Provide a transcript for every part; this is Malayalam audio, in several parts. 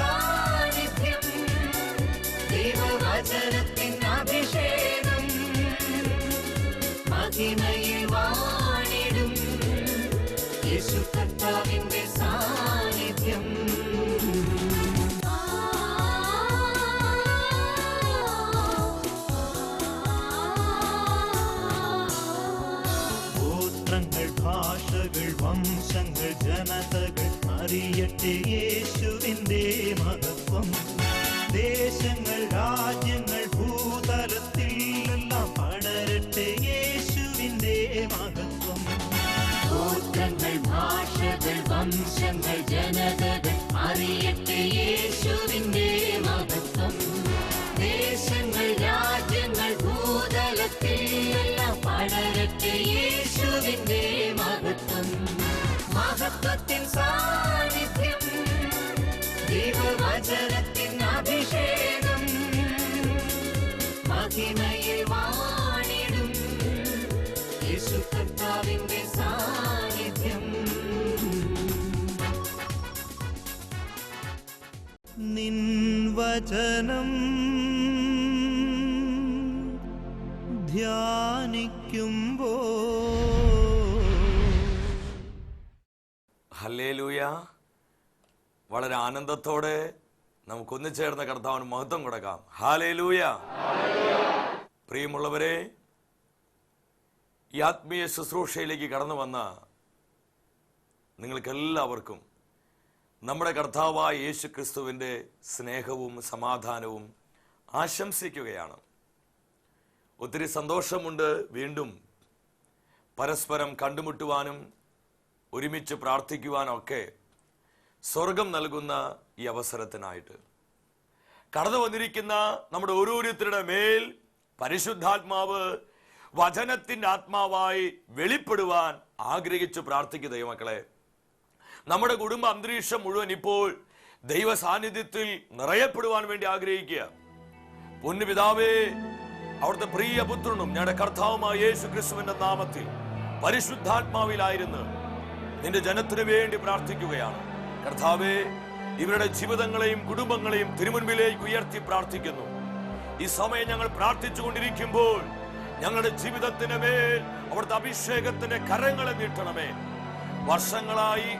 സാന്നിധ്യം ദൈവവചനത്തിൻ അഭിഷേകം മഹിമയിൽ യേശു കർത്താവിന്റെ സാന്നിധ്യം. നിൻ വചനം ധ്യാനിക്കുമ്പോ ഹല്ലേലൂയ. വളരെ ആനന്ദത്തോടെ നമുക്കൊന്നു ചേർന്ന കർത്താവിന് മഹത്വം കൊടുക്കാം. ഹാലേലൂയ പ്രിയമുള്ളവരെ ഈ ആത്മീയ ശുശ്രൂഷയിലേക്ക് കടന്നു വന്ന നിങ്ങൾക്കെല്ലാവർക്കും നമ്മുടെ കർത്താവായ യേശു ക്രിസ്തുവിന്റെ സ്നേഹവും സമാധാനവും ആശംസിക്കുകയാണ്. ഒത്തിരി സന്തോഷമുണ്ട് വീണ്ടും പരസ്പരം കണ്ടുമുട്ടുവാനും ഒരുമിച്ച് പ്രാർത്ഥിക്കുവാനൊക്കെ സ്വർഗം നൽകുന്ന ഈ അവസരത്തിനായിട്ട്. കടന്നു വന്നിരിക്കുന്ന നമ്മുടെ ഓരോരുത്തരുടെ മേൽ പരിശുദ്ധാത്മാവ് വചനത്തിന്റെ ആത്മാവായി വെളിപ്പെടുവാൻ ആഗ്രഹിച്ചു പ്രാർത്ഥിക്കുക ദൈവമക്കളെ. നമ്മുടെ കുടുംബ അന്തരീക്ഷം മുഴുവൻ ഇപ്പോൾ ദൈവ സാന്നിധ്യത്തിൽ നിറയപ്പെടുവാൻ വേണ്ടി ആഗ്രഹിക്കുക. പൊന്നു പിതാവേ അവിടുത്തെ പ്രിയ പുത്രനും ഞങ്ങളുടെ കർത്താവുമായ യേശു ക്രിസ്തുവിന്റെ നാമത്തിൽ പരിശുദ്ധാത്മാവിലായിരുന്നു നിന്റെ ജനത്തിനു വേണ്ടി പ്രാർത്ഥിക്കുകയാണ്. കർത്താവേ ഇവരുടെ ജീവിതങ്ങളെയും കുടുംബങ്ങളെയും തിരുമുൻപിലേക്ക് ഉയർത്തി പ്രാർത്ഥിക്കുന്നു. ഈ സമയം ഞങ്ങൾ പ്രാർത്ഥിച്ചുകൊണ്ടിരിക്കുമ്പോൾ ഞങ്ങളുടെ ജീവിതത്തിന് മേൽ അവിടുത്തെ അഭിഷേകത്തിന്റെ കരങ്ങളെ നീട്ടണമേ. വർഷങ്ങളായി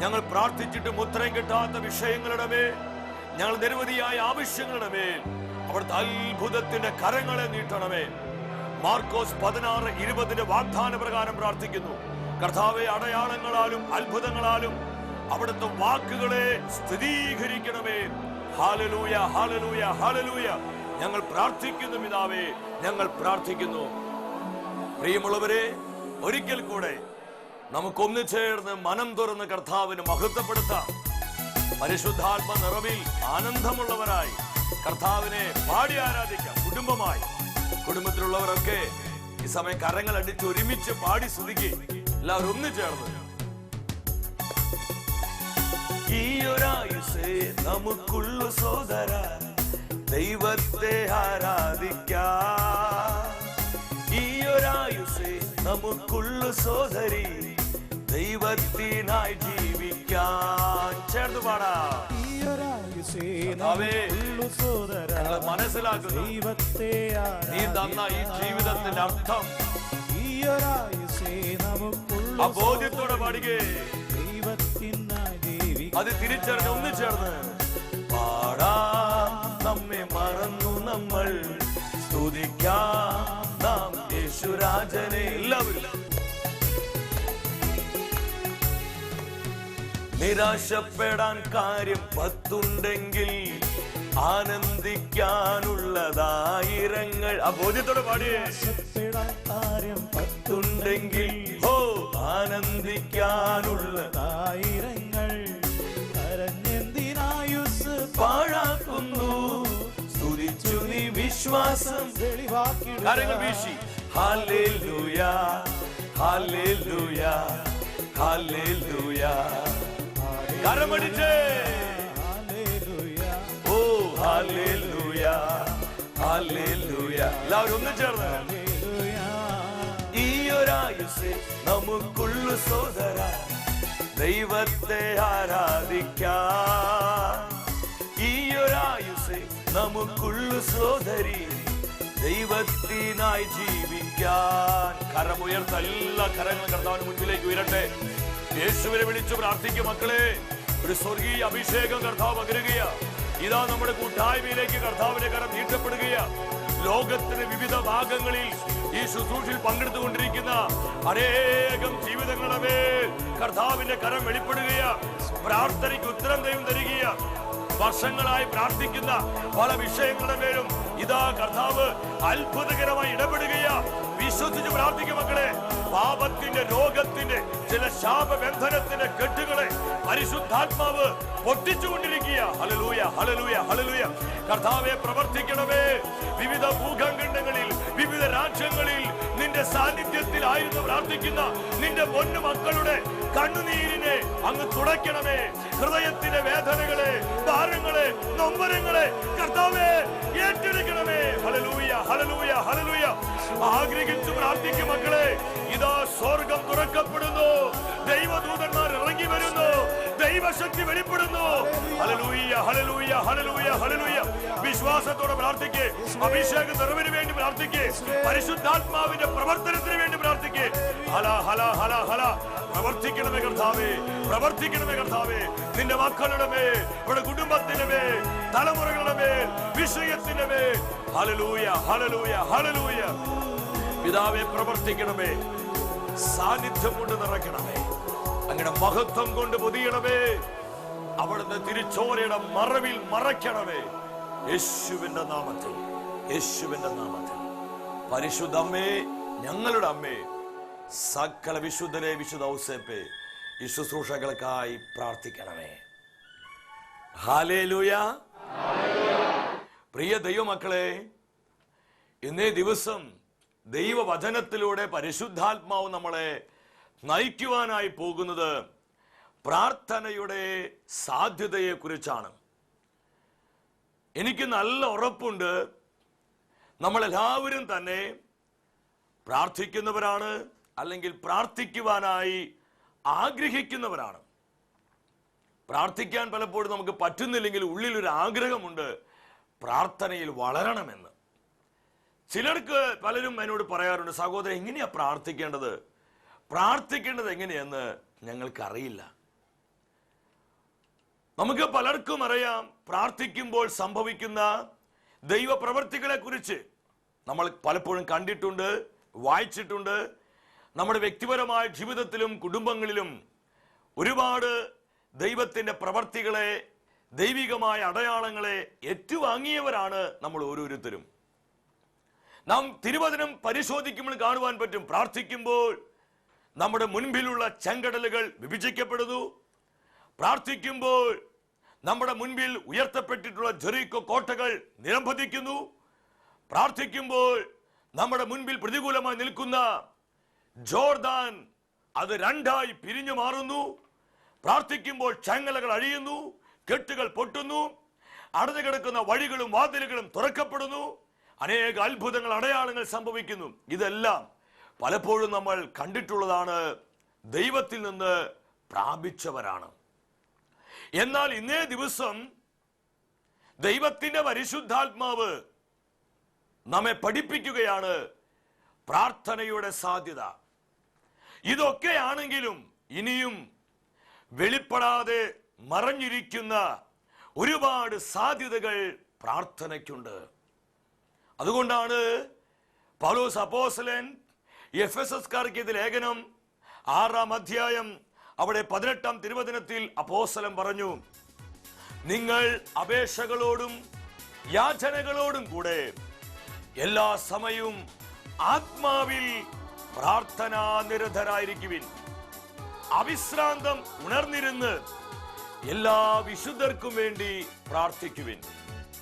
ഞങ്ങൾ പ്രാർത്ഥിച്ചിട്ട് ഉത്തരം കിട്ടാത്ത വിഷയങ്ങളുടെ മേൽ ഞങ്ങൾ നിരവധിയായ ആവശ്യങ്ങളുടെ മേൽ അവിടുത്തെ അത്ഭുതത്തിന്റെ കരങ്ങളെ നീട്ടണമേ. മാർക്കോസ് പതിനാറ് ഇരുപതിന്റെ വാഗ്ദാന പ്രകാരം പ്രാർത്ഥിക്കുന്നു. കർത്താവെ അടയാളങ്ങളാലും അത്ഭുതങ്ങളാലും അവിടുത്തെ വാക്കുകളെ സ്ഥിരീകരിക്കണമേ. ഹാലലൂയ ഹാലലൂയ ഹാലലൂയ ഞങ്ങൾ പ്രാർത്ഥിക്കുന്നു പിതാവേ ഞങ്ങൾ പ്രാർത്ഥിക്കുന്നു. പ്രിയമുള്ളവരെ ഒരിക്കൽ കൂടെ നമുക്കൊന്നു ചേർന്ന് മനം തുറന്ന് കർത്താവിന് മഹത്വപ്പെടുത്താം. പരിശുദ്ധാത്മ നിറവിൽ ആനന്ദമുള്ളവരായി കർത്താവിനെ പാടി ആരാധിക്കാം കുടുംബമായി. കുടുംബത്തിലുള്ളവരൊക്കെ ഈ സമയം കരങ്ങൾ അടിച്ച് ഒരുമിച്ച് പാടി സ്തുതിക്ക്. എല്ലാവരും ഒന്നിച്ചേർന്ന് ഈ ഒരായുസേ നമുക്കുള്ളു സോദര ദൈവത്തെ ആരാധിക്കാം? ഈ ഒരായുസേ നമുക്കുള്ളു സോദരി ദൈവത്തിനായി ജീവിക്കാൻ. ചേർന്ന് പാടാ. മനസ്സിലാക്കുന്നു. ദൈവത്തെ നീ തന്ന ഈ ജീവിതത്തിന്റെ അർത്ഥം. ഈയൊരായുസേ നമുക്കുള്ള ആ ബോധ്യത്തോടെ പാടുകേ. ദൈവത്തിനായി ദേവി അത് തിരിച്ചറിഞ്ഞ് ഒന്ന് ചേർന്ന് പാടാം. നമ്മെ മറന്നു നമ്മൾ. സ്തുതിക്കാം നാം യേശുരാജനെ എല്ലാവരും നിരാശപ്പെടാൻ കാര്യം പത്തുണ്ടെങ്കിൽ ആനന്ദിക്കാനുള്ളതായിരങ്ങൾ. അബോധ്യത്തോടെ ബോധ്യത്തോടെ പാടിയേ. കാര്യം പത്തുണ്ടെങ്കിൽ ഹോ ആനന്ദിക്കാനുള്ള പത്തായിരങ്ങൾ വിശ്വാസ കാര്യങ്ങൾ കരങ്ങൾ വീശി കരമടിച്ചേ ഓ എല്ലാവരും ഒന്ന് ചേർന്ന്. ഈ ഒരായുസ് നമുക്കുള്ളു സോദര ദൈവത്തെ ആരാധിക്കാൻ ഈ ഒരായുസ് നമുക്കുള്ളു സോദരി ദൈവത്തിനായി ജീവിക്കാൻ. കരമുയർത്ത എല്ലാ കരങ്ങളും കർത്താവിന് മുൻപിലേക്ക് ഉയരട്ടെ. യേശുവിനെ വിളിച്ചു പ്രാർത്ഥിക്കും മക്കളെ. ഒരു സ്വർഗീയ അഭിഷേകം കർത്താവ് പകരുകയാ ഇതാ നമ്മുടെ കൂട്ടായ്മയിലേക്ക് കർത്താവിന്റെ കരം നീട്ടപ്പെടുകയാ ലോകത്തിന് വിവിധ ഭാഗങ്ങളിൽ ഈ ശുശ്രൂഷയിൽ പങ്കെടുത്തുകൊണ്ടിരിക്കുന്ന അനേകം ജീവിതങ്ങളുടെ മേൽ കർത്താവിന്റെ കരം വെളിപ്പെടുകയാ പ്രാർത്ഥനയ്ക്ക് ഉത്തരം ദൈവം തരികയാ വർഷങ്ങളായി പ്രാർത്ഥിക്കുന്ന പല വിഷയങ്ങളുടെ മേലും ഇതാ കർത്താവ് അത്ഭുതകരമായി ഇടപെടുകയാ. വിശ്വസിച്ച് പ്രാർത്ഥിക്കും മക്കളെ പാപത്തിന്റെ രോഗത്തിന്റെ ചില ശാപബന്ധനത്തിന്റെ കെട്ടുകളെ പരിശുദ്ധാത്മാവ് പൊട്ടിച്ചുകൊണ്ടിരിക്കുക ഹലലൂയ ഹലലൂയ ഹലലൂയ കർത്താവെ പ്രവർത്തിക്കണമേ. വിവിധ ഭൂഖണ്ഡങ്ങളിൽ വിവിധ രാജ്യങ്ങളിൽ നിന്റെ സാന്നിധ്യത്തിലായിരുന്നു പ്രാർത്ഥിക്കുന്ന നിന്റെ പൊന്നു മക്കളുടെ കണ്ണുനീരിനെ അങ്ങ് തുടയ്ക്കണമേ. ഹൃദയത്തിന്റെ വേദനകളെ ഭാരങ്ങളെ നൊമ്പരങ്ങളെ കർത്താവേ ഏറ്റെടുക്കണമേ. ഹലലൂയ ഹലലൂയ ഹലലൂയ ആഗ്രഹിച്ചു പ്രാർത്ഥിക്കും മക്കളെ. ഇതാ സ്വർഗം തുറക്കപ്പെടുന്നു. ദൈവദൂതന്മാർ ഇറങ്ങി വരുന്നു. ദൈവശക്തി വെളിപ്പെടുന്നു. ഹലലൂയ ഹലലൂയ ഹലലൂയ ഹലലൂയ വിശ്വാസത്തോടെ പ്രാർത്ഥിക്കേ. അഭിഷേക നിറവിന് വേണ്ടി പ്രാർത്ഥിക്കേ. പരിശുദ്ധാത്മാവിന്റെ പ്രവർത്തനത്തിന് വേണ്ടി പ്രാർത്ഥിക്കേ. ഹല ഹല ഹല ഹല. പ്രവർത്തിക്കണമേ കർത്താവേ പ്രവർത്തിക്കണമേ കർത്താവേ. നിന്റെ മക്കളുടെ മേൽ ഇവിടെ കുടുംബത്തിന്റെ മേൽ തലമുറകളുടെ മേൽ വിഷയത്തിന്റെ മേൽ. ഹലലൂയ ഹലലൂയ ഹലലൂയ പിതാവെ പ്രവർത്തിക്കണമേ. സാന്നിധ്യം കൊണ്ട് നിറയ്ക്കണമേ. അങ്ങനെ മഹത്വം കൊണ്ട് പൊതിയണമേ. അവിടുന്ന് തിരിച്ചോരയുടെ മറവിൽ മറയ്ക്കണമേ. യേശുവിന്റെ നാമത്തിൽ യേശുവിന്റെ നാമത്തിൽ. പരിശുദ്ധ അമ്മേ ഞങ്ങളുടെ അമ്മേ സകല വിശുദ്ധരെ വിശുദ്ധ ഔസേപ്പെ ശുശ്രൂഷകൾക്കായി പ്രാർത്ഥിക്കണമേ. ഹാലേലൂയ പ്രിയ ദൈവമക്കളെ ഇന്നേ ദിവസം ദൈവവചനത്തിലൂടെ പരിശുദ്ധാത്മാവ് നമ്മളെ നയിക്കുവാനായി പോകുന്നത് പ്രാർത്ഥനയുടെ സാധ്യതയെ കുറിച്ചാണ് എനിക്ക് നല്ല ഉറപ്പുണ്ട്. നമ്മളെല്ലാവരും തന്നെ പ്രാർത്ഥിക്കുന്നവരാണ്. അല്ലെങ്കിൽ പ്രാർത്ഥിക്കുവാനായി ആഗ്രഹിക്കുന്നവരാണ്. പ്രാർത്ഥിക്കാൻ പലപ്പോഴും നമുക്ക് പറ്റുന്നില്ലെങ്കിൽ ഉള്ളിലൊരു ആഗ്രഹമുണ്ട് പ്രാർത്ഥനയിൽ വളരണമെന്ന്. ചിലർക്ക് പലരും എന്നോട് പറയാറുണ്ട് സഹോദരൻ എങ്ങനെയാണ് പ്രാർത്ഥിക്കേണ്ടത്? പ്രാർത്ഥിക്കേണ്ടത് എങ്ങനെയെന്ന് ഞങ്ങൾക്കറിയില്ല. നമുക്ക് പലർക്കും അറിയാം പ്രാർത്ഥിക്കുമ്പോൾ സംഭവിക്കുന്ന ദൈവപ്രവർത്തികളെ കുറിച്ച് നമ്മൾ പലപ്പോഴും കണ്ടിട്ടുണ്ട് വായിച്ചിട്ടുണ്ട് നമ്മുടെ വ്യക്തിപരമായ ജീവിതത്തിലും കുടുംബങ്ങളിലും ഒരുപാട് ദൈവത്തിന്റെ പ്രവർത്തികളെ ദൈവികമായ അടയാളങ്ങളെ ഏറ്റുവാങ്ങിയവരാണ് നമ്മൾ ഓരോരുത്തരും. നാം തിരുവചനം പരിശോധിക്കുമ്പോൾ കാണുവാൻ പറ്റും. പ്രാർത്ഥിക്കുമ്പോൾ നമ്മുടെ മുൻപിലുള്ള ചെങ്കടലുകൾ വിഭജിക്കപ്പെടുന്നു. പ്രാർത്ഥിക്കുമ്പോൾ നമ്മുടെ മുൻപിൽ ഉയർത്തപ്പെട്ടിട്ടുള്ള ജെറീക്കോ കോട്ടകൾ നിരംഭതിക്കുന്നു. പ്രാർത്ഥിക്കുമ്പോൾ നമ്മുടെ മുൻപിൽ പ്രതികൂലമായി നിൽക്കുന്ന ജോർദാൻ അത് രണ്ടായി പിരിഞ്ഞു മാറുന്നു. പ്രാർത്ഥിക്കുമ്പോൾ ചങ്ങലകൾ അഴിയുന്നു കെട്ടുകൾ പൊട്ടുന്നു അടഞ്ഞു കിടക്കുന്ന വഴികളും വാതിലുകളും തുറക്കപ്പെടുന്നു. അനേക അത്ഭുതങ്ങൾ അടയാളങ്ങൾ സംഭവിക്കുന്നു. ഇതെല്ലാം പലപ്പോഴും നമ്മൾ കണ്ടിട്ടുള്ളതാണ്. ദൈവത്തിൽ നിന്ന് പ്രാപിച്ചവരാണ്. എന്നാൽ ഇന്നേ ദിവസം ദൈവത്തിന്റെ പരിശുദ്ധാത്മാവ് നമ്മെ പഠിപ്പിക്കുകയാണ് പ്രാർത്ഥനയുടെ സാധ്യത. ഇതൊക്കെയാണെങ്കിലും ഇനിയും വെളിപ്പെടാതെ മറഞ്ഞിരിക്കുന്ന ഒരുപാട് സാധ്യതകൾ പ്രാർത്ഥനയ്ക്കുണ്ട്. അതുകൊണ്ടാണ് പൗലോസ് അപ്പോസലൻ എഫ് എസ് എസ് ലേഖനം ആറാം അധ്യായം അവിടെ പതിനെട്ടാം തിരുവചനത്തിൽ അപ്പോസലം പറഞ്ഞു നിങ്ങൾ അപേക്ഷകളോടും യാചനകളോടും കൂടെ എല്ലാ സമയവും ആത്മാവിൽ പ്രാർത്ഥനാ നിരതരായിരിക്കുവിൻ. അവിശ്രാന്തം ഉണർന്നിരുന്ന് എല്ലാ വിശുദ്ധർക്കും വേണ്ടി പ്രാർത്ഥിക്കുവിൻ.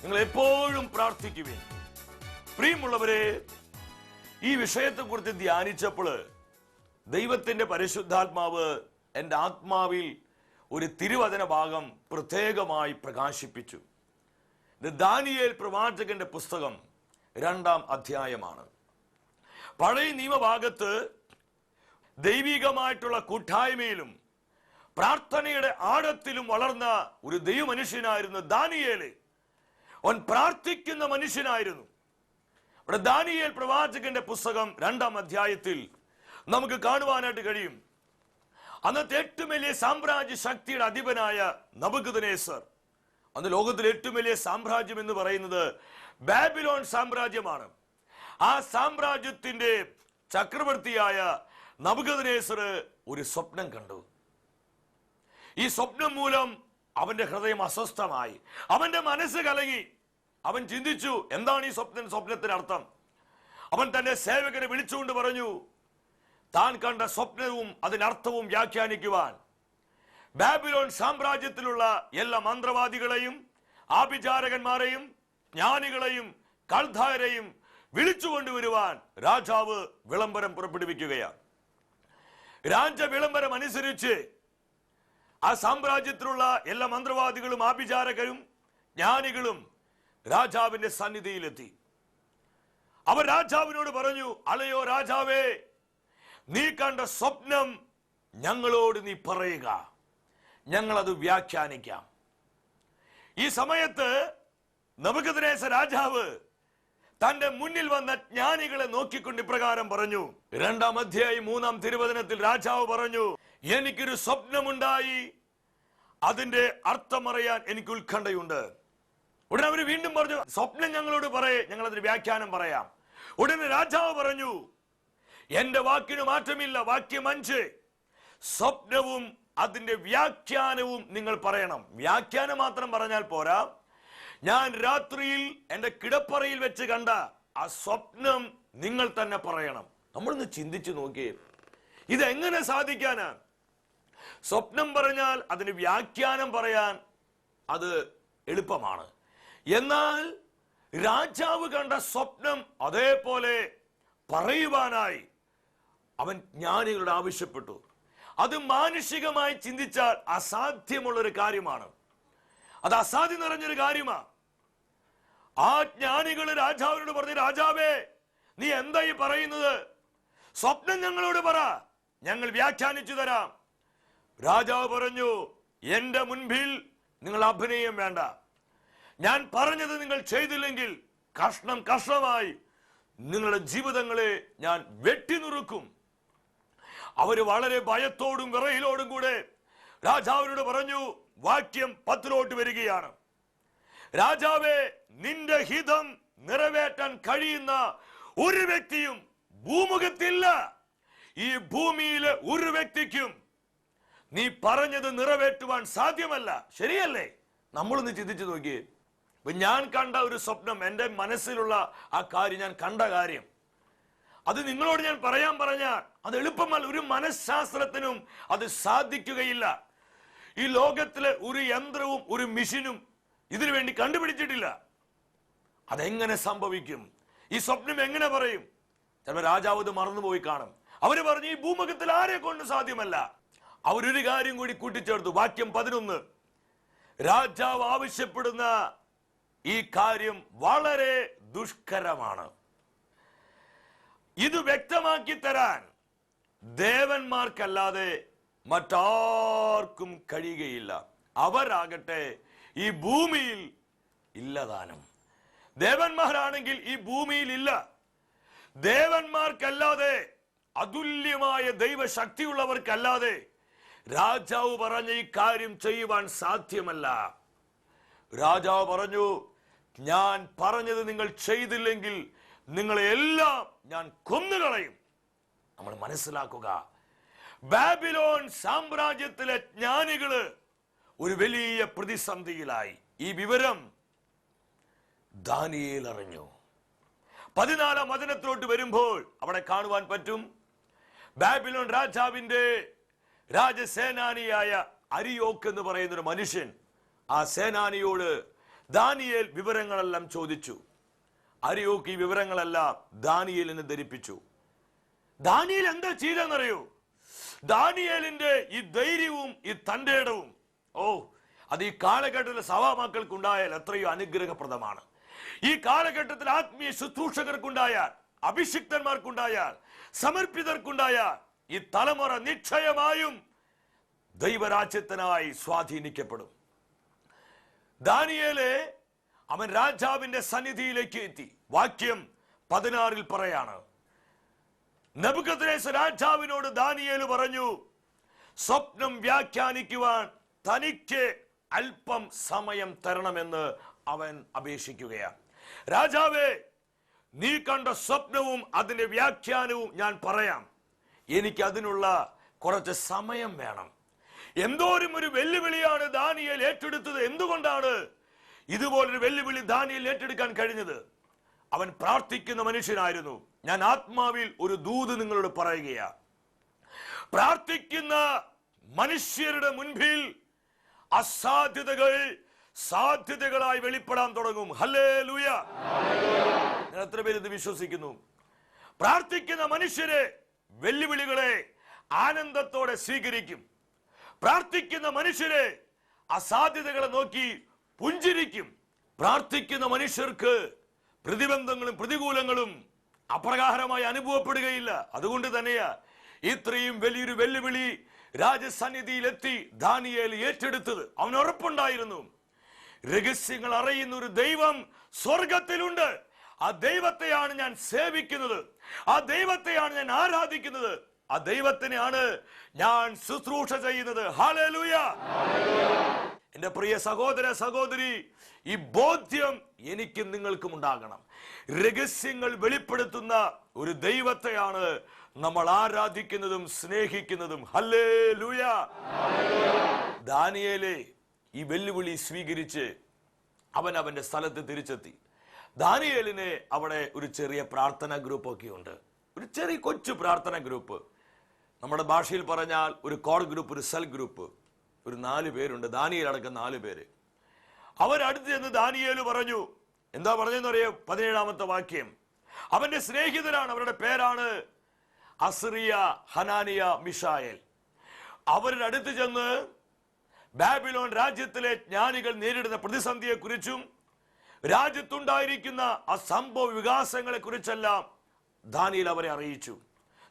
നിങ്ങൾ എപ്പോഴും പ്രാർത്ഥിക്കുവിൻ. പ്രിയമുള്ളവരെ ഈ വിഷയത്തെ കുറിച്ച് ധ്യാനിച്ചപ്പോൾ ദൈവത്തിന്റെ പരിശുദ്ധാത്മാവ് എന്റെ ആത്മാവിൽ ഒരു തിരുവചന ഭാഗം പ്രത്യേകമായി പ്രകാശിപ്പിച്ചു. ദാനിയേൽ പ്രവാചകന്റെ പുസ്തകം രണ്ടാം അധ്യായമാണ്. പഴയ നിയമഭാഗത്ത് ദൈവികമായിട്ടുള്ള കൂട്ടായ്മയിലും പ്രാർത്ഥനയുടെ ആഴത്തിലും വളർന്ന ഒരു ദൈവമനുഷ്യനായിരുന്നു ദാനിയേൽ. അവൻ പ്രാർത്ഥിക്കുന്ന മനുഷ്യനായിരുന്നു. ഇവിടെ ദാനിയേൽ പ്രവാചകന്റെ പുസ്തകം രണ്ടാം അധ്യായത്തിൽ നമുക്ക് കാണുവാനായിട്ട് കഴിയും. അന്നത്തെ ഏറ്റവും വലിയ സാമ്രാജ്യ ശക്തിയുടെ അധിപനായ നബുഗുദനേസർ അന്ന് ലോകത്തിലെ ഏറ്റവും വലിയ സാമ്രാജ്യം എന്ന് പറയുന്നത് ബാബിലോൺ സാമ്രാജ്യമാണ്. ആ സാമ്രാജ്യത്തിന്റെ ചക്രവർത്തിയായ നബുഗദനേസർ ഒരു സ്വപ്നം കണ്ടു. ഈ സ്വപ്നം മൂലം അവന്റെ ഹൃദയം അസ്വസ്ഥമായി. അവന്റെ മനസ്സ് കലങ്ങി. അവൻ ചിന്തിച്ചു എന്താണ് ഈ സ്വപ്നം? സ്വപ്നത്തിന് അർത്ഥം. അവൻ തന്റെ സേവകനെ വിളിച്ചുകൊണ്ട് പറഞ്ഞു താൻ കണ്ട സ്വപ്നവും അതിനർത്ഥവും വ്യാഖ്യാനിക്കുവാൻ ബാബിലോൺ സാമ്രാജ്യത്തിലുള്ള എല്ലാ മന്ത്രവാദികളെയും ആഭിചാരകന്മാരെയും ജ്ഞാനികളെയും കൽധാരെയും വിളിച്ചുകൊണ്ടുവരുവാൻ രാജാവ് വിളംബരം പുറപ്പെടുവിക്കുകയാണ്. രാജ വിളംബരം അനുസരിച്ച് ആ സാമ്രാജ്യത്തിലുള്ള എല്ലാ മന്ത്രവാദികളും ആഭിചാരകരും ജ്ഞാനികളും രാജാവിന്റെ സന്നിധിയിലെത്തി. അവർ രാജാവിനോട് പറഞ്ഞു അളയോ രാജാവേ നീ കണ്ട സ്വപ്നം ഞങ്ങളോട് നീ പറയുക. ഞങ്ങളത് വ്യാഖ്യാനിക്കാം. ഈ സമയത്ത് നമുക്ക് രാജാവ് തന്റെ മുന്നിൽ വന്ന ജ്ഞാനികളെ നോക്കിക്കൊണ്ട് ഇപ്രകാരം പറഞ്ഞു. രണ്ടാം അധ്യായം മൂന്നാം തിരുവചനത്തിൽ രാജാവ് പറഞ്ഞു എനിക്കൊരു സ്വപ്നമുണ്ടായി. അതിന്റെ അർത്ഥമറിയാൻ എനിക്ക് ഉത്കണ്ഠയുണ്ട്. ഉടനെ അവർ വീണ്ടും പറഞ്ഞു സ്വപ്നം ഞങ്ങളോട് പറയേ ഞങ്ങൾ അതിന് വ്യാഖ്യാനം പറയാം. ഉടനെ രാജാവ് പറഞ്ഞു എന്റെ വാക്കിന് മാറ്റമില്ല വാക്യം അഞ്ച്. സ്വപ്നവും അതിന്റെ വ്യാഖ്യാനവും നിങ്ങൾ പറയണം. വ്യാഖ്യാനം മാത്രം പറഞ്ഞാൽ പോരാ. ഞാൻ രാത്രിയിൽ എന്റെ കിടപ്പറയിൽ വെച്ച് കണ്ട ആ സ്വപ്നം നിങ്ങൾ തന്നെ പറയണം. നമ്മളൊന്ന് ചിന്തിച്ചു നോക്കിയേ. ഇതെങ്ങനെ സാധിക്കാനാ? സ്വപ്നം പറഞ്ഞാൽ അതിന് വ്യാഖ്യാനം പറയാൻ അത് എളുപ്പമാണ്. എന്നാൽ രാജാവ് കണ്ട സ്വപ്നം അതേപോലെ പറയുവാനായി അവൻ ജ്ഞാനികളോട് ആവശ്യപ്പെട്ടു. അത് മാനുഷികമായി ചിന്തിച്ചാൽ അസാധ്യമുള്ളൊരു കാര്യമാണ്. അത് അസാധ്യ നിറഞ്ഞൊരു കാര്യമാ. ആ ജ്ഞാനികൾ രാജാവിനോട് പറഞ്ഞു രാജാവേ നീ എന്താ ഈ പറയുന്നത്? സ്വപ്നം ഞങ്ങളോട് പറ ഞങ്ങൾ വ്യാഖ്യാനിച്ചു തരാം. രാജാവ് പറഞ്ഞു എന്റെ മുൻപിൽ നിങ്ങൾ അഭിനയം വേണ്ട. ഞാൻ പറഞ്ഞത് നിങ്ങൾ ചെയ്തില്ലെങ്കിൽ കഷ്ണം കഷ്ണമായി നിങ്ങളുടെ ജീവിതങ്ങളെ ഞാൻ വെട്ടിനുറുക്കും അവർ വളരെ ഭയത്തോടും വിറയിലോടും കൂടെ രാജാവിനോട് പറഞ്ഞു വാക്യം പത്തിലോട്ട് വരികയാണ്. രാജാവേ നിന്റെ ഹിതം നിറവേറ്റാൻ കഴിയുന്ന ഒരു വ്യക്തിയും ഭൂമുഖത്തില്ല. ഈ ഭൂമിയിലെ ഒരു വ്യക്തിക്കും നീ പറഞ്ഞത് നിറവേറ്റുവാൻ സാധ്യമല്ല. ശരിയല്ലേ? നമ്മളൊന്ന് ചിന്തിച്ചു നോക്കിയേ. ഇപ്പൊ ഞാൻ കണ്ട ഒരു സ്വപ്നം എന്റെ മനസ്സിലുള്ള ആ കാര്യം ഞാൻ കണ്ട കാര്യം. അത് നിങ്ങളോട് ഞാൻ പറയാൻ പറഞ്ഞാൽ അത് എളുപ്പമല്ല. ഒരു മനഃശാസ്ത്രത്തിനും അത് സാധിക്കുകയില്ല. ഈ ലോകത്തിലെ ഒരു യന്ത്രവും ഒരു മെഷീനും ഇതിനു വേണ്ടി കണ്ടുപിടിച്ചിട്ടില്ല. അതെങ്ങനെ സംഭവിക്കും? ഈ സ്വപ്നം എങ്ങനെ പറയും? ചിലപ്പോൾ രാജാവ് ഇത് മറന്നുപോയി കാണും. അവർ പറഞ്ഞു ഈ ഭൂമുഖത്തിൽ ആരെ കൊണ്ട് സാധ്യമല്ല. അവരൊരു കാര്യം കൂടി കൂട്ടിച്ചേർത്തു. വാക്യം പതിനൊന്ന്. രാജാവ് ആവശ്യപ്പെടുന്ന ഈ കാര്യം വളരെ ദുഷ്കരമാണ്. ഇത് വ്യക്തമാക്കി തരാൻ ദേവന്മാർക്കല്ലാതെ മറ്റാർക്കും കഴിയുകയില്ല. അവരാകട്ടെ ഈ ഭൂമിയിൽ ഇല്ലതാനും ദേവന്മാരാണെങ്കിൽ ഈ ഭൂമിയിൽ ഇല്ല. ദേവന്മാർക്കല്ലാതെ അതുല്യമായ ദൈവശക്തിയുള്ളവർക്കല്ലാതെ രാജാവ് പറഞ്ഞ ഈ കാര്യം ചെയ്യുവാൻ സാധ്യമല്ല. രാജാവ് പറഞ്ഞു ഞാൻ പറഞ്ഞത് നിങ്ങൾ ചെയ്തില്ലെങ്കിൽ നിങ്ങളെല്ലാം ഞാൻ കൊന്നുകളയും. നമ്മൾ മനസ്സിലാക്കുക ബാബിലോൺ സാമ്രാജ്യത്തിലെ ജ്ഞാനികൾ ഒരു വലിയ പ്രതിസന്ധിയിലായി. ഈ വിവരം ദാനിയേൽ അറിഞ്ഞു. പതിനാലാം വചനത്തിലോട്ട് വരുമ്പോൾ അവിടെ കാണുവാൻ പറ്റും. ബാബിലോൺ രാജാവിന്റെ രാജസേനാനിയായ അരിയോക്ക് എന്ന് പറയുന്ന ഒരു മനുഷ്യൻ ആ സേനാനിയോട് ദാനിയേൽ വിവരങ്ങളെല്ലാം ചോദിച്ചു. അരിയോക്ക് ഈ വിവരങ്ങളെല്ലാം ദാനിയേലിനെ ധരിപ്പിച്ചു. ദാനിയേൽ എന്താ ചെയ്തെന്നറിയോ ദാനിയേലിന്റെ ഈ ധൈര്യവും ഈ തന്റെ ഇടവും. ഓ അത് ഈ കാലഘട്ടത്തിലെ സഭാമാക്കൾക്കുണ്ടായാൽ എത്രയോ അനുഗ്രഹപ്രദമാണ്. ഈ കാലഘട്ടത്തിൽ ആത്മീയ ശുശ്രൂഷകർക്കുണ്ടായാൽ അഭിഷിക്തന്മാർക്കുണ്ടായാൽ സമർപ്പിതർക്കുണ്ടായാൽ ഈ തലമുറ നിശ്ചയമായും ദൈവരാജ്യത്തിനായി സ്വാധീനിക്കപ്പെടും. ദാനിയേലെ അവൻ രാജാവിന്റെ സന്നിധിയിലേക്ക് എത്തി. വാക്യം പതിനാറിൽ പറയാണ്. രാജാവിനോട് ദാനിയേൽ പറഞ്ഞു സ്വപ്നം വ്യാഖ്യാനിക്കുവാൻ തനിക്ക് അല്പം സമയം തരണമെന്ന് അവൻ അപേക്ഷിക്കുകയാണ് രാജാവേ നീ കണ്ട സ്വപ്നവും അതിന്റെ വ്യാഖ്യാനവും ഞാൻ പറയാം. എനിക്ക് അതിനുള്ള കുറച്ച് സമയം വേണം. എന്തോരും ഒരു വെല്ലുവിളിയാണ് ദാനിയൽ ഏറ്റെടുത്തത്? എന്തുകൊണ്ടാണ് ഇതുപോലൊരു വെല്ലുവിളി ദാനിയൽ ഏറ്റെടുക്കാൻ കഴിഞ്ഞത്? അവൻ പ്രാർത്ഥിക്കുന്ന മനുഷ്യനായിരുന്നു. ഞാൻ ആത്മാവിൽ ഒരു ദൂത് നിങ്ങളോട് പറയുകയാ. പ്രാർത്ഥിക്കുന്ന മനുഷ്യരുടെ മുൻപിൽ അസാധ്യതകൾ സാധ്യതകളായി വെളിപ്പെടാൻ തുടങ്ങും. ഹലേ ലൂയ ഞാൻ എത്ര പേര് ഇത് വിശ്വസിക്കുന്നു? പ്രാർത്ഥിക്കുന്ന മനുഷ്യരെ വെല്ലുവിളികളെ ആനന്ദത്തോടെ സ്വീകരിക്കും. പ്രാർത്ഥിക്കുന്ന മനുഷ്യരെ അസാധ്യതകളെ നോക്കി പുഞ്ചിരിക്കും. പ്രാർത്ഥിക്കുന്ന മനുഷ്യർക്ക് പ്രതിബന്ധങ്ങളും പ്രതികൂലങ്ങളും അപ്രകാരമായി അനുഭവപ്പെടുകയില്ല. അതുകൊണ്ട് തന്നെയാ ഇത്രയും വലിയൊരു വെല്ലുവിളി രാജസന്നിധിയിലെത്തി ദാനിയേൽ ഏറ്റെടുത്തത്. അവൻ ഉറപ്പുണ്ടായിരുന്നു. രഹസ്യങ്ങൾ അറിയുന്ന ഒരു ദൈവം സ്വർഗത്തിലുണ്ട് ആ ദൈവത്തെയാണ് ഞാൻ സേവിക്കുന്നത്. ആ ദൈവത്തെയാണ് ഞാൻ ആരാധിക്കുന്നത്. ആ ദൈവത്തിനെയാണ് ഞാൻ ശുശ്രൂഷ ചെയ്യുന്നത്. ഹാലലൂയ എന്റെ പ്രിയ സഹോദര സഹോദരി ഈ ബോധ്യം എനിക്കും നിങ്ങൾക്കും ഉണ്ടാകണം. രഹസ്യങ്ങൾ വെളിപ്പെടുത്തുന്ന ഒരു ദൈവത്തെയാണ് നമ്മൾ ആരാധിക്കുന്നതും സ്നേഹിക്കുന്നതും. ഹല്ലേ ലൂയ ദാനിയേലെ ഈ വെല്ലുവിളി സ്വീകരിച്ച് അവൻ അവന്റെ സ്ഥലത്ത് തിരിച്ചെത്തി. ദാനിയേലിന് അവിടെ ഒരു ചെറിയ പ്രാർത്ഥന ഗ്രൂപ്പൊക്കെ ഉണ്ട്. ഒരു ചെറിയ കൊച്ചു പ്രാർത്ഥന ഗ്രൂപ്പ്. നമ്മുടെ ഭാഷയിൽ പറഞ്ഞാൽ ഒരു കോർ ഗ്രൂപ്പ് ഒരു സെൽ ഗ്രൂപ്പ്. ഒരു നാല് പേരുണ്ട്. ദാനിയേൽ അടക്കം നാല് പേര്. അവരടുത്ത് ചെന്ന് ദാനിയേൽ പറഞ്ഞു എന്താ പറഞ്ഞെന്ന് അറിയാം പതിനേഴാമത്തെ വാക്യം. അവന്റെ സ്നേഹിതരാണ് അവരുടെ പേരാണ് അസ്രിയ ഹനാനിയ മിഷായൽ. അവരുടെ അടുത്ത് ചെന്ന് ബാബിലോൺ രാജ്യത്തിലെ ജ്ഞാനികൾ നേരിടുന്ന പ്രതിസന്ധിയെ കുറിച്ചും രാജ്യത്തുണ്ടായിരിക്കുന്ന ആ സംഭവ വികാസങ്ങളെ കുറിച്ചെല്ലാം ദാനിയിൽ അവരെ അറിയിച്ചു.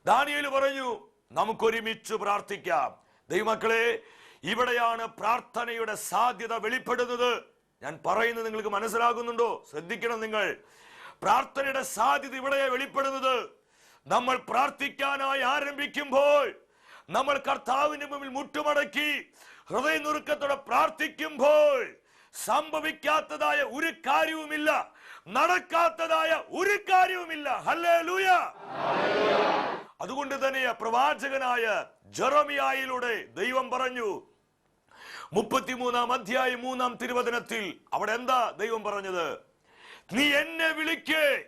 ദാനിയിൽ പറഞ്ഞു നമുക്കൊരുമിച്ച് പ്രാർത്ഥിക്കാം. ദൈവമക്കളെ ഇവിടെയാണ് പ്രാർത്ഥനയുടെ സാധ്യത വെളിപ്പെടുന്നത്. ഞാൻ പറയുന്നത് നിങ്ങൾക്ക് മനസ്സിലാകുന്നുണ്ടോ? ശ്രദ്ധിക്കണം നിങ്ങൾ. പ്രാർത്ഥനയുടെ സാധ്യത ഇവിടെയാണ് വെളിപ്പെടുന്നത്. നമ്മൾ പ്രാർത്ഥിക്കാനായി ആരംഭിക്കുമ്പോൾ നമ്മൾ കർത്താവിന്റെ മുമ്പിൽ മുട്ടുമടക്കി ഹൃദയ നുറുക്കത്തോടെ പ്രാർത്ഥിക്കുമ്പോൾ സംഭവിക്കാത്തതായ ഒരു കാര്യവുമില്ല. നടക്കാത്തതായ ഒരു കാര്യവുമില്ല. ഹല്ലേ അതുകൊണ്ട് തന്നെ പ്രവാചകനായ ജെറമിയായിലൂടെ ദൈവം പറഞ്ഞു മുപ്പത്തിമൂന്നാം അധ്യായം മൂന്നാം തിരുവചനത്തിൽ അവിടെ എന്താ ദൈവം പറഞ്ഞത്? നീ എന്നെ വിളിക്കേ.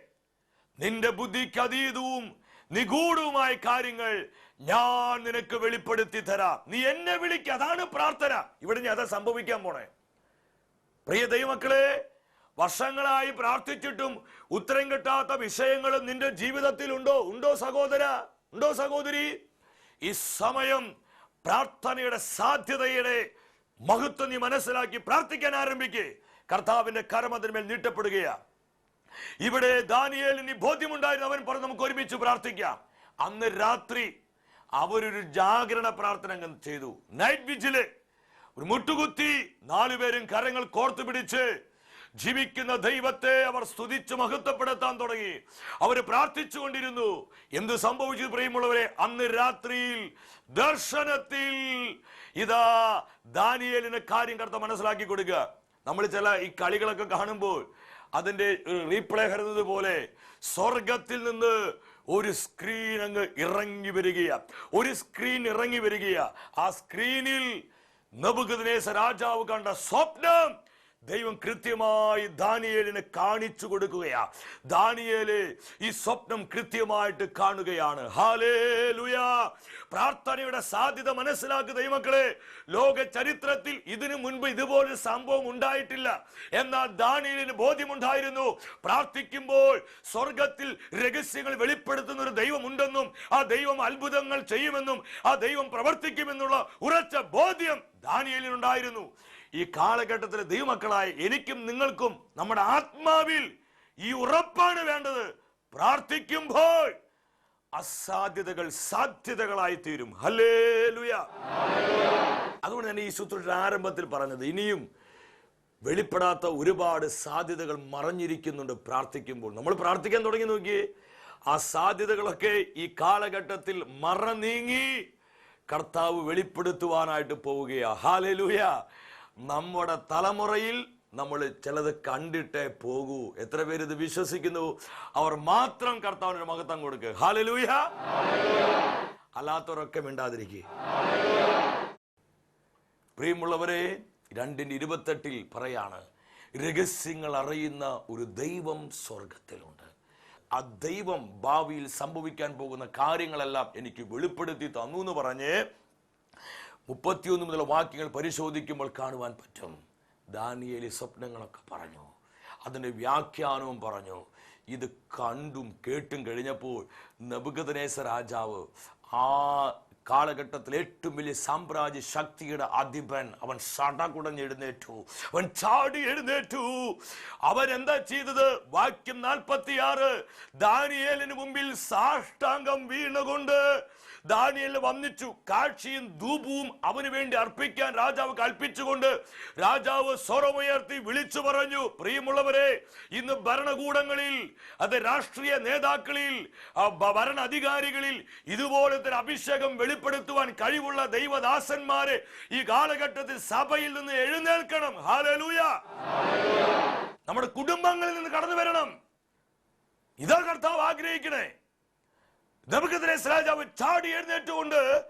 നിന്റെ ബുദ്ധിക്ക് അതീതവും നിഗൂഢവുമായ കാര്യങ്ങൾ ഞാൻ നിനക്ക് വെളിപ്പെടുത്തി തരാം. നീ എന്നെ വിളിക്ക. അതാണ് പ്രാർത്ഥന. ഇവിടെ ഞാൻ അത് സംഭവിക്കാൻ പോണേ. പ്രിയ ദൈവമക്കളെ വർഷങ്ങളായി പ്രാർത്ഥിച്ചിട്ടും ഉത്തരം കിട്ടാത്ത വിഷയങ്ങളും നിന്റെ ജീവിതത്തിൽ ഉണ്ടോ? ഉണ്ടോ സഹോദര? ഉണ്ടോ സഹോദരി? ഈ സമയം പ്രാർത്ഥനയുടെ സാധ്യതയുടെ മഹത്വം നീ മനസ്സിലാക്കി പ്രാർത്ഥിക്കാൻ ആരംഭിക്കേ. കർത്താവിന്റെ കരം അതിന്മേൽ നീട്ടപ്പെടുകയാണ് ഇവിടെ ദാനിയേലിന് ബോധ്യമുണ്ടായിരുന്നു. അവൻ പറഞ്ഞു നമുക്ക് ഒരുമിച്ച് പ്രാർത്ഥിക്കാം. അന്ന് രാത്രി അവരൊരു ജാഗരണ പ്രാർത്ഥന ചെയ്തു. നൈറ്റ് വിജിൽ ഒരു മുട്ടുകുത്തി നാലുപേരും കരങ്ങൾ കോർത്തു പിടിച്ച് ജീവിക്കുന്ന ദൈവത്തെ അവർ സ്തുതിച്ച് മഹത്വപ്പെടുത്താൻ തുടങ്ങി. അവർ പ്രാർത്ഥിച്ചുകൊണ്ടിരുന്നു. എന്ത് സംഭവിച്ചു പ്രിയമുള്ളവരെ? അന്ന് രാത്രിയിൽ ദർശനത്തിൽ ഇതാ ദാനിയേലിന് കാര്യം കടത്ത മനസ്സിലാക്കി കൊടുക്കുക നമ്മൾ ചില ഈ കളികളൊക്കെ കാണുമ്പോൾ അതിന്റെ റീപ്ലേ കരുതുന്നത് പോലെ സ്വർഗത്തിൽ നിന്ന് ഒരു സ്ക്രീൻ അങ്ങ് ഇറങ്ങി വരികയാ. ഒരു സ്ക്രീൻ ഇറങ്ങി വരികയാ. ആ സ്ക്രീനിൽ നബുഗദ്നേസ രാജാവ് കണ്ട സ്വപ്നം ദൈവം കൃത്യമായി ദാനിയേലിന് കാണിച്ചു കൊടുക്കുകയാ. ദാനിയേൽ ഈ സ്വപ്നം കൃത്യമായിട്ട് കാണുകയാണ്. ഹാലേലുയാ പ്രാർത്ഥനയുടെ സാധ്യത മനസ്സിലാക്കുക ദൈവമക്കളെ. ലോക ചരിത്രത്തിൽ ഇതിനു മുൻപ് ഇതുപോലൊരു സംഭവം ഉണ്ടായിട്ടില്ല. എന്നാൽ ദാനിയലിന് ബോധ്യമുണ്ടായിരുന്നു. പ്രാർത്ഥിക്കുമ്പോൾ സ്വർഗത്തിൽ രഹസ്യങ്ങൾ വെളിപ്പെടുത്തുന്ന ഒരു ദൈവമുണ്ടെന്നും ആ ദൈവം അത്ഭുതങ്ങൾ ചെയ്യുമെന്നും ആ ദൈവം പ്രവർത്തിക്കുമെന്നുള്ള ഉറച്ച ബോധ്യം ദാനിയലിനുണ്ടായിരുന്നു. ഈ കാലഘട്ടത്തിലെ ദൈവമക്കളായ എനിക്കും നിങ്ങൾക്കും നമ്മുടെ ആത്മാവിൽ ഈ ഉറപ്പാണ് വേണ്ടത്. പ്രാർത്ഥിക്കുമ്പോൾ അസാധ്യതകൾ സാധ്യതകളായി തീരും ഹല്ലേലൂയ. അതുകൊണ്ട് തന്നെ ഈ സൂത്രയുടെ ആരംഭത്തിൽ പറഞ്ഞത് ഇനിയും വെളിപ്പെടാത്ത ഒരുപാട് സാധ്യതകൾ മറഞ്ഞിരിക്കുന്നുണ്ട് പ്രാർത്ഥിക്കുമ്പോൾ. നമ്മൾ പ്രാർത്ഥിക്കാൻ തുടങ്ങി നോക്കിയേ. ആ സാധ്യതകളൊക്കെ ഈ കാലഘട്ടത്തിൽ മറ നീങ്ങി കർത്താവ് വെളിപ്പെടുത്തുവാനായിട്ട് പോവുകയാ. ഹാലലൂയ നമ്മുടെ തലമുറയിൽ നമ്മൾ ചിലത് കണ്ടിട്ടേ പോകൂ. എത്ര പേര് ഇത് വിശ്വസിക്കുന്നു? അവർ മാത്രം കർത്താവിന് ഒരു മഹത്വം കൊടുക്കുക ഹാലലൂയ അല്ലാത്തവരൊക്കെ മിണ്ടാതിരിക്കുക പ്രിയമുള്ളവരെ രണ്ടിന് ഇരുപത്തെട്ടിൽ പറയാണ് രഹസ്യങ്ങൾ അറിയുന്ന ഒരു ദൈവം സ്വർഗത്തിലുണ്ട് ആ ദൈവം ഭാവിയിൽ സംഭവിക്കാൻ പോകുന്ന കാര്യങ്ങളെല്ലാം എനിക്ക് വെളിപ്പെടുത്തി തന്നു എന്ന് പറഞ്ഞ് മുപ്പത്തിയൊന്ന് മുതൽ വാക്യങ്ങൾ പരിശോധിക്കുമ്പോൾ കാണുവാൻ പറ്റും. ദാനിയേലി സ്വപ്നങ്ങളൊക്കെ പറഞ്ഞു. അതിന്റെ വ്യാഖ്യാനവും പറഞ്ഞു. ഇത് കണ്ടും കേട്ടും കഴിഞ്ഞപ്പോൾ നബുഗതനേസ രാജാവ് ആ കാലഘട്ടത്തിൽ ഏറ്റവും വലിയ സാമ്രാജ്യ ശക്തിയുടെ അധിപൻ അവൻ സടകുടഞ്ഞ് എഴുന്നേറ്റു. അവൻ ചാടി എഴുന്നേറ്റു. അവൻ എന്താ ചെയ്തത്? വാക്യം നാൽപ്പത്തിയാറ്. ദാനിയേലിന് മുമ്പിൽ സാഷ്ടാംഗം വീണുകൊണ്ട് ദാനിയേൽ വന്നിച്ചു കാഴ്ചയും ധൂപവും അവന് വേണ്ടി അർപ്പിക്കാൻ രാജാവ് കൽപ്പിച്ചുകൊണ്ട് രാജാവ് സ്വരമുയർത്തി വിളിച്ചു പറഞ്ഞു പ്രിയമുള്ളവരെ ഇന്ന് ഭരണകൂടങ്ങളിൽ അത് രാഷ്ട്രീയ നേതാക്കളിൽ ഭരണാധികാരികളിൽ ഭരണ അധികാരികളിൽ ഇതുപോലത്തെ അഭിഷേകം വെളിപ്പെടുത്തുവാൻ കഴിവുള്ള ദൈവദാസന്മാരെ ഈ കാലഘട്ടത്തിൽ സഭയിൽ നിന്ന് എഴുന്നേൽക്കണം. ഹാലലൂയ. നമ്മുടെ കുടുംബങ്ങളിൽ നിന്ന് കടന്നു വരണം. ഇതാ കർത്താവ് ആഗ്രഹിക്കണേ. നമുക്കെതിരെ രാജാവ് ചാടി എഴുന്നേറ്റുകൊണ്ട്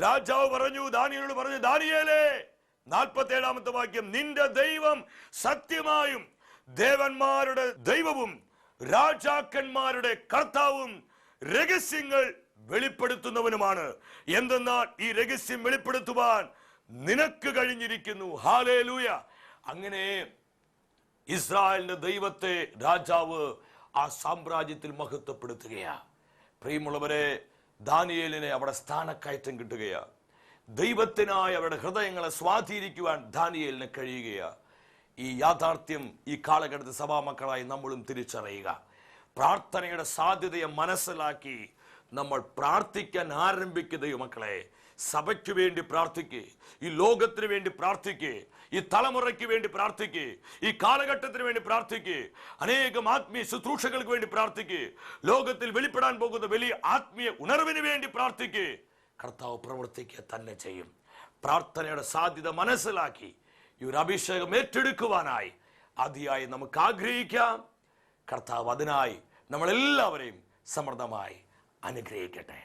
രാജാവ് പറഞ്ഞു ദാനിയലോട് പറഞ്ഞു ദാനിയേലേ നാൽപ്പത്തി ഏഴാമത്തെ വാക്യം നിന്റെ ദൈവം സത്യമായും ദേവന്മാരുടെ ദൈവവും രാജാക്കന്മാരുടെ കർത്താവും രഹസ്യങ്ങൾ വെളിപ്പെടുത്തുന്നവനുമാണ്. എന്തെന്നാൽ ഈ രഹസ്യം വെളിപ്പെടുത്തുവാൻ നിനക്ക് കഴിഞ്ഞിരിക്കുന്നു. ഹാലേലൂയ. അങ്ങനെ ഇസ്രായേലിന്റെ ദൈവത്തെ രാജാവ് ആ സാമ്രാജ്യത്തിൽ മഹത്വപ്പെടുത്തുകയാ പ്രിയമുള്ളവരെ ദാനിയേലിനെ അവിടെ സ്ഥാനക്കയറ്റം കിട്ടുകയാണ് ദൈവത്തിനായി അവരുടെ ഹൃദയങ്ങളെ സ്വാധീനിക്കുവാൻ ദാനിയേലിന് കഴിയുകയാണ് ഈ യാഥാർത്ഥ്യം ഈ കാലഘട്ടത്തിൽ സഭാമക്കളായി നമ്മളും തിരിച്ചറിയുക. പ്രാർത്ഥനയുടെ സാധ്യതയെ മനസ്സിലാക്കി നമ്മൾ പ്രാർത്ഥിക്കാൻ ആരംഭിക്കുക മക്കളെ സഭയ്ക്ക് വേണ്ടി പ്രാർത്ഥിക്കേ ഈ ലോകത്തിന് വേണ്ടി പ്രാർത്ഥിക്കേ ഈ തലമുറയ്ക്ക് വേണ്ടി പ്രാർത്ഥിക്കേ ഈ കാലഘട്ടത്തിന് വേണ്ടി പ്രാർത്ഥിക്കേ അനേകം ആത്മീയ ശുശ്രൂഷകൾക്ക് വേണ്ടി പ്രാർത്ഥിക്കേ ലോകത്തിൽ വെളിപ്പെടാൻ പോകുന്ന വലിയ ആത്മീയ ഉണർവിന് വേണ്ടി പ്രാർത്ഥിക്കേ. കർത്താവ് പ്രവർത്തിക്കുക തന്നെ ചെയ്യും. പ്രാർത്ഥനയുടെ സാധ്യത മനസ്സിലാക്കി ഈ ഒരു അഭിഷേകം ഏറ്റെടുക്കുവാനായി അതിയായി നമുക്ക് ആഗ്രഹിക്കാം. കർത്താവ് അതിനായി നമ്മളെല്ലാവരെയും സമൃദ്ധമായി അനുഗ്രഹിക്കട്ടെ.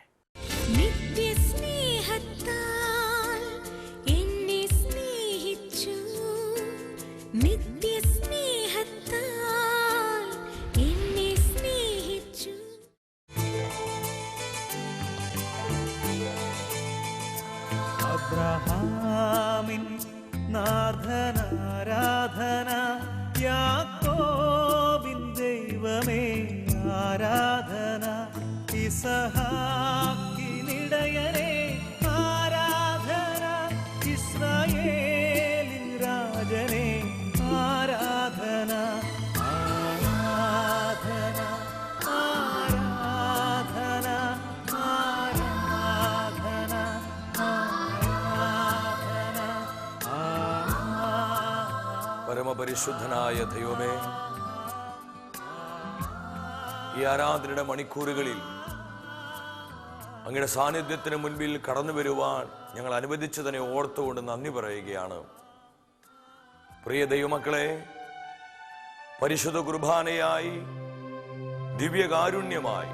Mid പരമപരിശുദ്ധനായ ദൈവമേ ഈ ആരാധനയുടെ മണിക്കൂറുകളിൽ അങ്ങയുടെ സാന്നിധ്യത്തിന് മുൻപിൽ കടന്നു വരുവാൻ ഞങ്ങൾ അനുവദിച്ചതിനെ ഓർത്തുകൊണ്ട് നന്ദി പറയുകയാണ്. പ്രിയ ദൈവമക്കളെ പരിശുദ്ധ കുർബാനയായി ദിവ്യകാരുണ്യമായി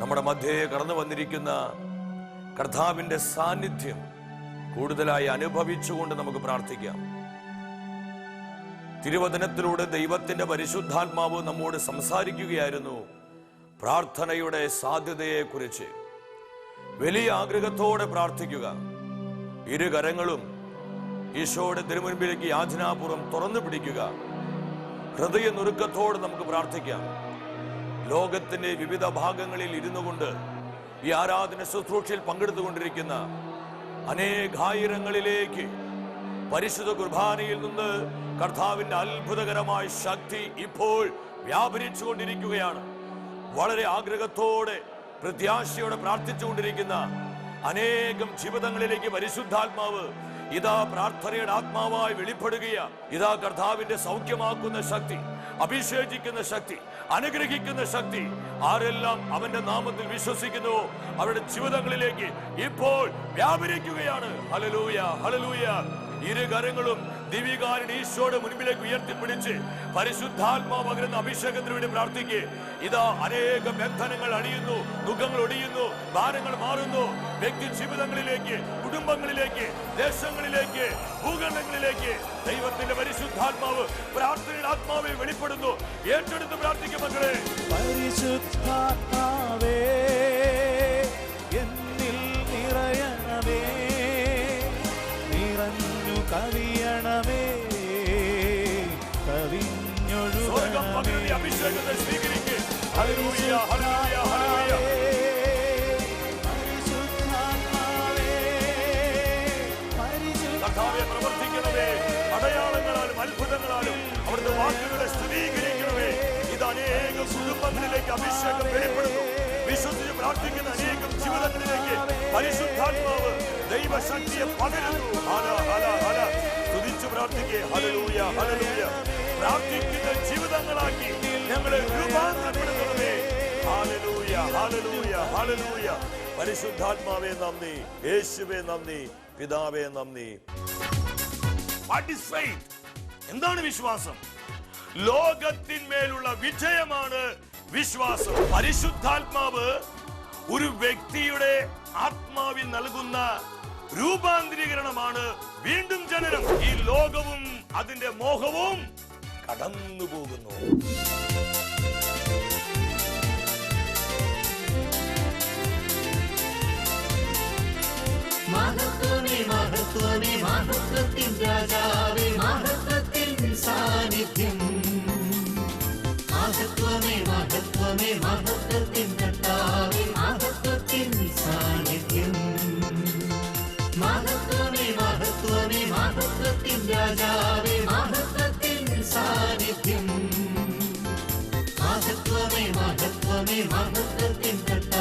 നമ്മുടെ മധ്യയെ കടന്നു വന്നിരിക്കുന്ന കർത്താവിന്റെ സാന്നിധ്യം കൂടുതലായി അനുഭവിച്ചുകൊണ്ട് നമുക്ക് പ്രാർത്ഥിക്കാം. തിരുവചനത്തിലൂടെ ദൈവത്തിന്റെ പരിശുദ്ധാത്മാവ് നമ്മോട് സംസാരിക്കുകയായിരുന്നു പ്രാർത്ഥനയുടെ സാധ്യതയെക്കുറിച്ച്. വലിയ ആഗ്രഹത്തോടെ പ്രാർത്ഥിക്കുക. ഇരുകരങ്ങളും ഈശോയുടെ തിരുമുൻപിലേക്ക് യാചനാപൂർവം തുറന്നു പിടിക്കുക. ഹൃദയ നുറുക്കത്തോടെ നമുക്ക് പ്രാർത്ഥിക്കാം. ലോകത്തിന്റെ വിവിധ ഭാഗങ്ങളിൽ ഇരുന്നു കൊണ്ട് ഈ ആരാധന ശുശ്രൂഷയിൽ പങ്കെടുത്തുകൊണ്ടിരിക്കുന്ന അനേകായിരങ്ങളിലേക്ക് പരിശുദ്ധ കുർബാനയിൽ നിന്ന് കർത്താവിന്റെ അത്ഭുതകരമായ ശക്തി ഇപ്പോൾ വ്യാപരിച്ചു കൊണ്ടിരിക്കുകയാണ് വളരെ ആഗ്രഹത്തോടെ പ്രത്യാശയോടെ പ്രാർത്ഥിച്ചുകൊണ്ടിരിക്കുന്ന അനേകം ജീവിതങ്ങളിലേക്ക് പരിശുദ്ധാത്മാവ് ഇതാ പ്രാർത്ഥനയുടെ ആത്മാവായി വെളിപ്പെടുകയാണ് ഇതാ കർത്താവിന്റെ സൗഖ്യമാക്കുന്ന ശക്തി അഭിഷേചിക്കുന്ന ശക്തി അനുഗ്രഹിക്കുന്ന ശക്തി. ആരെല്ലാം അവന്റെ നാമത്തിൽ വിശ്വസിക്കുന്നു അവരുടെ ജീവിതങ്ങളിലേക്ക് ഇപ്പോൾ വ്യാപരിക്കുകയാണ്. ഹലലൂയ ഹലലൂയ ഇരു കരങ്ങളും ദിവികാരൻ ഈശോയുടെ മുൻപിലേക്ക് ഉയർത്തിപ്പിടിച്ച് പരിശുദ്ധാത്മാവ് പകരുന്ന അഭിഷേകത്തിന് വേണ്ടി പ്രാർത്ഥിക്കുക ഇതാ അനേക ബന്ധനങ്ങൾ അണിയുന്നു ദുഃഖങ്ങൾ ഒടിയുന്നു ഭാരങ്ങൾ മാറുന്നു. വ്യക്തി ജീവിതങ്ങളിലേക്ക് കുടുംബങ്ങളിലേക്ക് ദേശങ്ങളിലേക്ക് ഭൂഖണ്ഡങ്ങളിലേക്ക് ദൈവത്തിന്റെ പരിശുദ്ധാത്മാവ് പ്രാർത്ഥനയുടെ ആത്മാവെ വെളിപ്പെടുന്നു. ഏറ്റെടുത്ത് പ്രാർത്ഥിക്കും മക്കളെ. പരിശുദ്ധാത്മാവേ കവിയണമേ. കവിഞ്ഞൊഴുകണമേ. അഭിഷേകത്തെ ഹല്ലേലൂയ ഹല്ലേലൂയ ഹല്ലേലൂയ. കർത്താവെ പ്രവർത്തിക്കണമേ അടയാളങ്ങളാലും അത്ഭുതങ്ങളാലും അവിടുത്തെ വാക്കുകളെ സ്ഥിരീകരിക്കണമേ ഇത് അനേകം കുടുംബങ്ങളിലേക്ക് അഭിഷേകം വെളിപ്പെടുന്നു വിശ്വസിച്ച് പ്രാർത്ഥിക്കുന്ന അനേകം ജീവിതങ്ങളിലേക്ക് പരിശുദ്ധാത്മാവ് ദൈവശക്തിയെ പകരുന്നു ഹല ഹല ഹല. സ്തുതിച്ച് പ്രാർത്ഥിക്കേ. ഹലലൂയ ഹലലൂയ പ്രാർത്ഥിക്കുന്ന ജീവിതങ്ങളാക്കി ഞങ്ങളെ രൂപാന്തരപ്പെടുത്തണമേ. ഹാലലൂയ ഹാലലൂയ ഹാലലൂയ പരിശുദ്ധാത്മാവേ നന്ദി. യേശുവേ നന്ദി. പിതാവേ നന്ദി. എന്താണ് വിശ്വാസം? ലോകത്തിന്മേലുള്ള വിജയമാണ് വിശ്വാസം. പരിശുദ്ധാത്മാവ് ഒരു വ്യക്തിയുടെ ആത്മാവിൽ നൽകുന്ന രൂപാന്തരീകരണമാണ് വീണ്ടും ജനനം. ഈ ലോകവും അതിന്റെ മോഹവും കടന്നു പോകുന്നു. മഹത്വമേ മഹത്വമേ മഹത്വത്തിൻ രാജാവേ സാന്നിധ്യം. മഹത്വമേ മഹത്വമേ മഹത്വത്തിൻ മഹത്വത്തിൻ സാന്നിധ്യം. രാജാവേ മഹത്വത്തിൻ സാന്നിധ്യം മഹത്വമേ മഹത്വമേ മഹത്വത്തിൻ കർത്താവേ